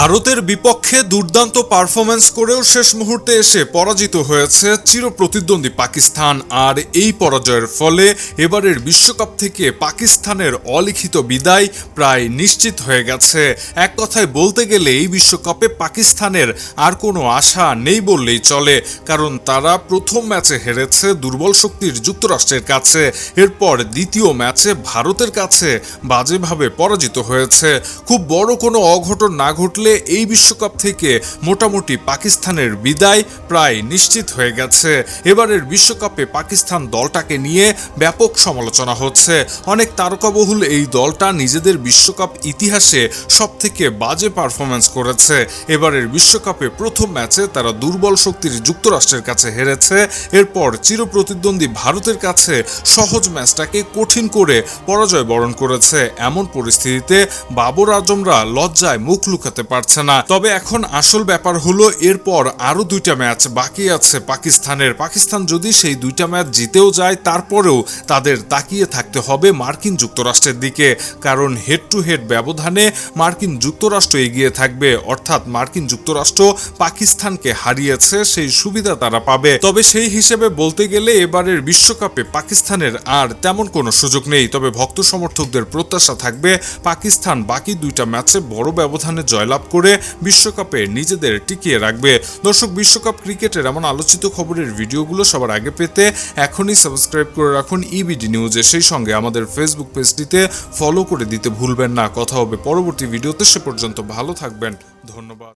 ভারতের বিপক্ষে দুর্দান্ত পারফরমেন্স করেও শেষ মুহূর্তে এসে পরাজিত হয়েছে চিরপ্রতিদ্বন্দ্বী পাকিস্তান। আর এই পরাজয়ের ফলে এবারের বিশ্বকাপ থেকে পাকিস্তানের অলিখিত বিদায় প্রায় নিশ্চিত হয়ে গেছে। এক কথায় বলতে গেলে এই বিশ্বকাপে পাকিস্তানের আর কোনো আশা নেই বললেই চলে, কারণ তারা প্রথম ম্যাচে হেরেছে দুর্বল শক্তির যুক্তরাষ্ট্রের কাছে। এরপর দ্বিতীয় ম্যাচে ভারতের কাছে বাজেভাবে পরাজিত হয়েছে। খুব বড় কোনো অঘটন না ঘটলে এই বিশ্বকাপ থেকে মোটামুটি পাকিস্তানের বিদায় প্রায় নিশ্চিত হয়ে গেছে। এবারের বিশ্বকাপে পাকিস্তান দলটাকে নিয়ে ব্যাপক সমালোচনা হচ্ছে। অনেক তারকাবহুল এই দলটা নিজেদের বিশ্বকাপ ইতিহাসে সব থেকে বাজে পারফরমেন্স করেছে। এবারের বিশ্বকাপে প্রথম ম্যাচে তারা দুর্বল শক্তির যুক্তরাষ্ট্রের কাছে হেরেছে। এরপর চিরপ্রতিদ্বন্দ্বী ভারতের কাছে সহজ ম্যাচটাকে কঠিন করে পরাজয় বরণ করেছে। এমন পরিস্থিতিতে বাবর আজমরা লজ্জায় মুখ লুকাতে পারছে না। তবে এখন আসল ব্যাপার হলো, এরপর আরও দুইটা ম্যাচ বাকি আছে পাকিস্তানের। পাকিস্তান যদি সেই দুইটা ম্যাচ জিতেও যায়, তারপরেও তাদের তাকিয়ে থাকতে হবে মার্কিন যুক্তরাষ্ট্রের দিকে। কারণ হেড টু হেড ব্যবধানে মার্কিন যুক্তরাষ্ট্র এগিয়ে থাকবে, অর্থাৎ মার্কিন যুক্তরাষ্ট্র পাকিস্তানকে হারিয়েছে, সেই সুবিধা তারা পাবে। তবে সেই হিসেবে বলতে গেলে এবারের বিশ্বকাপে পাকিস্তানের আর তেমন কোনো সুযোগ নেই। তবে ভক্ত সমর্থকদের প্রত্যাশা থাকবে, পাকিস্তান বাকি দুইটা ম্যাচে বড় ব্যবধানে জয়লাভ করে বিশ্বকাপে নিজেদের টিকিয়ে রাখবে। দর্শক, বিশ্বকাপ ক্রিকেটের এমন আলোচিত খবরের ভিডিওগুলো সবার আগে পেতে এখনই সাবস্ক্রাইব করে রাখুন ইবিডি নিউজে সেই সঙ্গে আমাদের ফেসবুক পেজটিতে ফলো করে দিতে ভুলবেন না। কথা হবে পরবর্তী ভিডিওতে। সে পর্যন্ত ভালো থাকবেন। ধন্যবাদ।